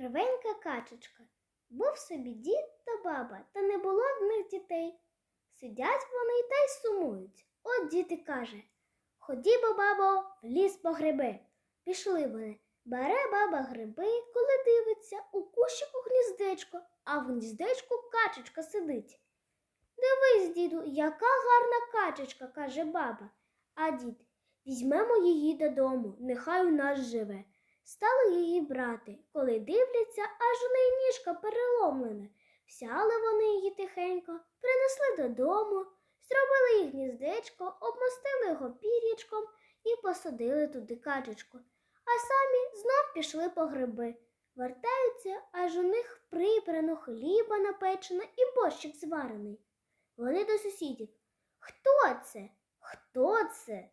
Кривенька качечка. Був собі дід та баба, та не було в них дітей. Сидять вони та й сумують. От дід і каже Ходімо, бабо, в ліс по гриби. Пішли вони. Бере баба гриби, коли дивиться, у кущику гніздечко, а в гніздечку качечка сидить. Дивись, діду, яка гарна качечка, каже баба. А дід, візьмемо її додому, нехай у нас живе. Стали її брати, коли дивляться, аж у неї ніжка переломлена. Взяли вони її тихенько, принесли додому, зробили їй гніздечко, обмостили його пір'ячком і посадили туди качечку. А самі знов пішли по гриби. Вертаються, аж у них прибрано хліба напечено і борщик зварений. Вони до сусідів. Хто це? Хто це?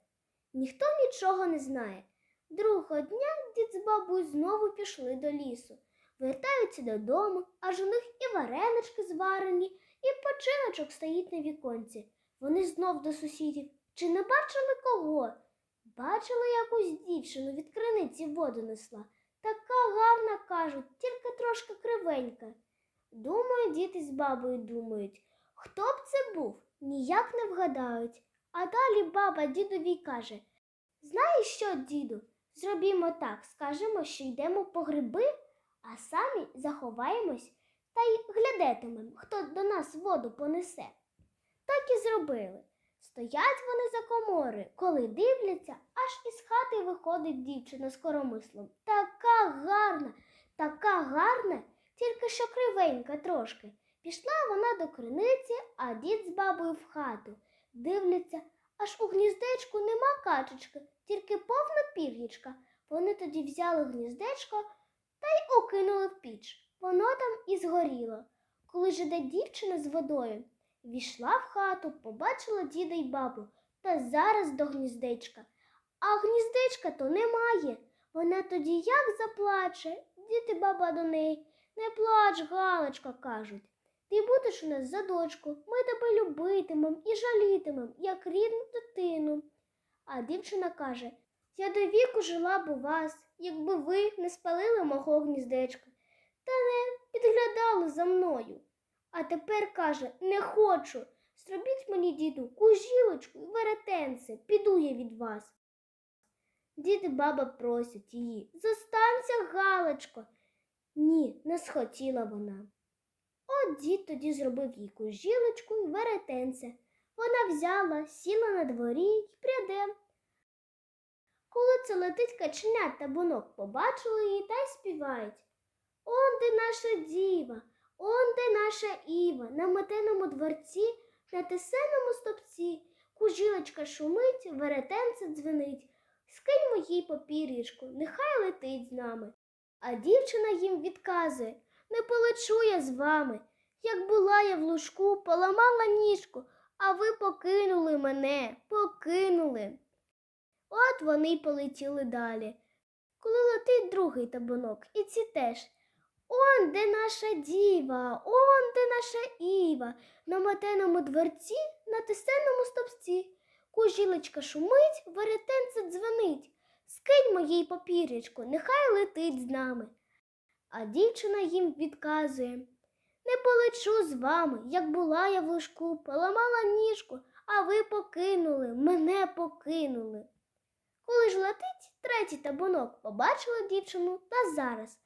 Ніхто нічого не знає. Другого дня дід з бабою знову пішли до лісу. Вертаються додому, аж у них і варенички зварені, і починочок стоїть на віконці. Вони знов до сусідів. Чи не бачили кого? Бачили якусь дівчину від криниці воду несла. Така гарна, кажуть, тільки трошки кривенька. Думаю, діти з бабою думають, хто б це був, ніяк не вгадають. А далі баба дідові каже Знаєш що, діду? Зробімо так, скажемо, що йдемо по гриби, а самі заховаємось та й глядатимемо, хто до нас воду понесе. Так і зробили. Стоять вони за комори, коли дивляться, аж із хати виходить дівчина з коромислом. Така гарна, така гарна, тільки що кривенька трошки. Пішла вона до криниці, а дід з бабою в хату. Дивляться, аж у гніздечку нема качечки, тільки повна пір'ячка. Вони тоді взяли гніздечко та й окинули в піч. Воно там і згоріло. Коли ж іде дівчина з водою, війшла в хату, побачила діда й бабу та зараз до гніздечка. А гніздечка то немає. Вона тоді як заплаче, дід і баба до неї. Не плач, Галочка, кажуть. Ти будеш у нас за дочку, ми тебе любитимем і жалітимем, як рідну дитину. А дівчина каже Я до віку жила б у вас, якби ви не спалили мого гніздечка та не підглядали за мною. А тепер каже не хочу. Зробіть мені, діду, кужілочку і веретенце, піду я від вас. Дід і баба просять її Зостанься, Галочко. Ні, не схотіла вона. От дід тоді зробив їй кужілочку і веретенце. Вона взяла, сіла на дворі й пряде. Коли це летить каченя та бунок, побачили її та й співають. Он де наша діва, он де наша Іва, на метеному дворці, на тесеному стопці, кужілочка шумить, веретенце дзвенить. Скиньмо їй попір'ячку, нехай летить з нами. А дівчина їм відказує не полечу я з вами. Як була я в лужку, поламала ніжку, а ви покинули мене, покинули. От вони й полетіли далі. Коли летить другий табунок, і ці теж. Он де наша діва, он де наша Іва, на матеному дворці, на тесеному стопці. Кужілочка шумить, веретенце дзвонить. Скиньмо їй попірячку, нехай летить з нами. А дівчина їм відказує Не полечу з вами, як була я в лужку, поламала ніжку, а ви покинули, мене покинули. Коли ж летить третій табунок, побачила дівчину та зараз.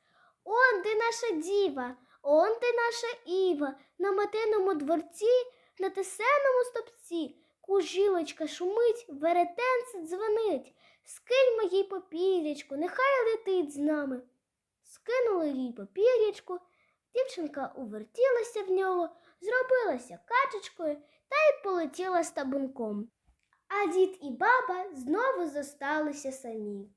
Он де наша діва, он де наша Іва, на матиному дворці, на тесеному стопці. Кужілочка шумить, веретенце дзвонить. Скиньмо їй попірячку, нехай летить з нами. Скинули їй попірячку, дівчинка увертілася в нього, зробилася качечкою та й полетіла з табунком. А дід і баба знову зосталися самі.